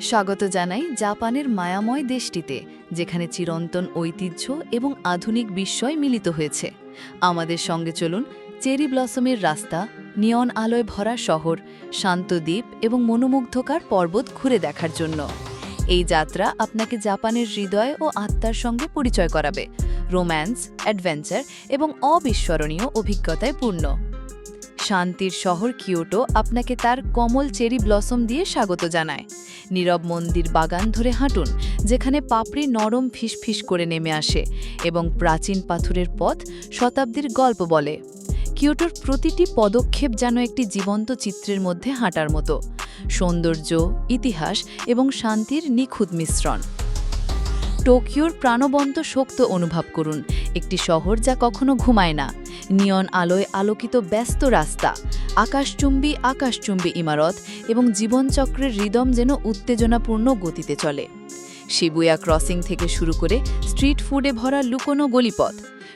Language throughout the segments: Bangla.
স্বাগত জানাই জাপানের মায়াময় দেশটিতে, যেখানে চিরন্তন ঐতিহ্য এবং আধুনিক বিস্ময় মিলিত হয়েছে। আমাদের সঙ্গে চলুন চেরি ব্লসমের রাস্তা, নিয়ন আলোয় ভরা শহর, শান্ত দ্বীপ এবং মনোমুগ্ধকার পর্বত ঘুরে দেখার জন্য। এই যাত্রা আপনাকে জাপানের হৃদয় ও আত্মার সঙ্গে পরিচয় করাবে। রোম্যান্স, অ্যাডভেঞ্চার এবং অবিস্মরণীয় অভিজ্ঞতায় পূর্ণ। শান্তির শহর কিয়োটো আপনাকে তার কমল চেরি ব্লসম দিয়ে স্বাগত জানায়। নীরব মন্দির বাগান ধরে হাঁটুন, যেখানে পাপড়ি নরম ফিসফিস করে নেমে আসে এবং প্রাচীন পাথরের পথ শতাব্দীর গল্প বলে। কিয়োটোর প্রতিটি পদক্ষেপ যেন একটি জীবন্ত চিত্রের মধ্যে হাঁটার মতো। সৌন্দর্য, ইতিহাস এবং শান্তির নিখুঁত মিশ্রণ। টোকিওর প্রাণবন্ত শক্ত অনুভব করুন, একটি শহর যা কখনো ঘুমায় না। নিয়ন আলোয় আলোকিত ব্যস্ত রাস্তা, আকাশচুম্বী আকাশচুম্বী ইমারত এবং জীবনচক্রের হৃদম যেন উত্তেজনাপূর্ণ গতিতে চলে। শিবুয়া ক্রসিং থেকে শুরু করে স্ট্রিট ফুডে ভরা লুকোনো গলিপথ,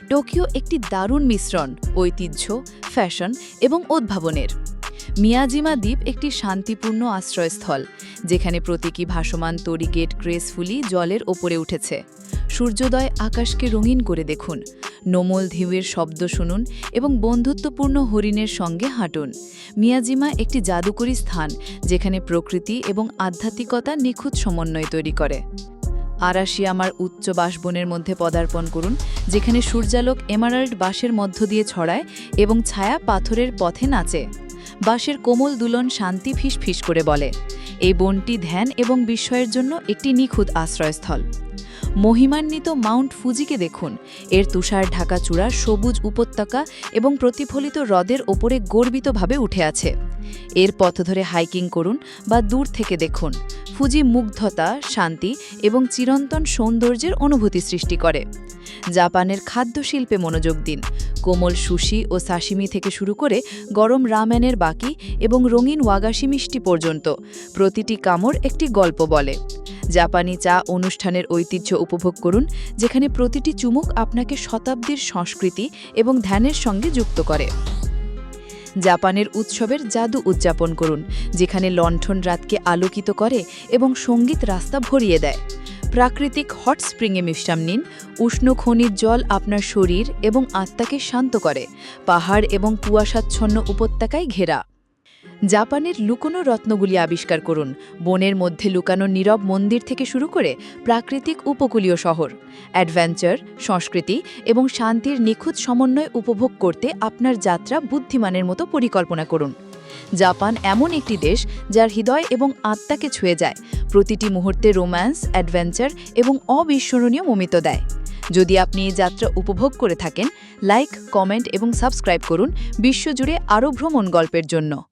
টোকিও একটি দারুণ মিশ্রণ, ঐতিহ্য, ফ্যাশন এবং উদ্ভাবনের। মিয়াজিমা দ্বীপ একটি শান্তিপূর্ণ আশ্রয়স্থল, যেখানে প্রতীকী ভাসমান তরিগেট গ্রেসফুলি জলের ওপরে উঠেছে। সূর্যোদয় আকাশকে রঙিন করে দেখুন নোমল ঢেউয়ের শব্দ শুনুন এবং বন্ধুত্বপূর্ণ হরিণের সঙ্গে হাঁটুন। মিয়াজিমা একটি জাদুকরী স্থান, যেখানে প্রকৃতি এবং আধ্যাত্মিকতা নিখুঁত সমন্বয় তৈরি করে। আরাশি আমার উচ্চ বাসবনের মধ্যে পদার্পণ করুন, যেখানে সূর্যালোক এমারাল্ড বাঁশের মধ্য দিয়ে ছড়ায় এবং ছায়া পাথরের পথে নাচে। বাঁশের কোমল দুলন শান্তি ফিস ফিস করে বলে। এই বনটি ধ্যান এবং বিস্ময়ের জন্য একটি নিখুঁত আশ্রয়স্থল। মহিমান্বিত মাউন্ট ফুজিকে দেখুন। এর তুষার ঢাকা চূড়া সবুজ উপত্যকা এবং প্রতিফলিত হ্রদের ওপরে গর্বিতভাবে উঠে আছে। এর পথ ধরে হাইকিং করুন বা দূর থেকে দেখুন। ফুজি মুগ্ধতা, শান্তি এবং চিরন্তন সৌন্দর্যের অনুভূতি সৃষ্টি করে। জাপানের খাদ্য শিল্পে মনোযোগ দিন। কোমল সুশি ও সাশিমি থেকে শুরু করে গরম রামেনের বাকি এবং রঙিন ওয়াগাশি মিষ্টি পর্যন্ত প্রতিটি কামড় একটি গল্প বলে। জাপানি চা অনুষ্ঠানের ঐতিহ্য উপভোগ করুন, যেখানে প্রতিটি চুমুক আপনাকে শতাব্দীর সংস্কৃতি এবং ধ্যানের সঙ্গে যুক্ত করে। জাপানের উৎসবের জাদু উদযাপন করুন, যেখানে লণ্ঠন রাতকে আলোকিত করে এবং সংগীত রাস্তা ভরিয়ে দেয়। প্রাকৃতিক হট স্প্রিংয়ে মিষ্টাম নিন, উষ্ণ খনির জল আপনার শরীর এবং আত্মাকে শান্ত করে, পাহাড় এবং কুয়াশাচ্ছন্ন উপত্যকায় ঘেরা। জাপানের লুকোনো রত্নগুলি আবিষ্কার করুন। বনের মধ্যে লুকানো নীরব মন্দির থেকে শুরু করে প্রাকৃতিক উপকূলীয় শহর। অ্যাডভেঞ্চার, সংস্কৃতি এবং শান্তির নিখুঁত সমন্বয় উপভোগ করতে আপনার যাত্রা বুদ্ধিমানের মতো পরিকল্পনা করুন। জাপান এমন একটি দেশ যার হৃদয় এবং আত্মাকে ছুঁয়ে যায়। প্রতিটি মুহূর্তে রোম্যান্স, অ্যাডভেঞ্চার এবং অবিস্মরণীয় মমিত দেয়। যদি আপনি এই যাত্রা উপভোগ করে থাকেন, লাইক, কমেন্ট এবং সাবস্ক্রাইব করুন। বিশ্বজুড়ে আরও ভ্রমণ গল্পের জন্য।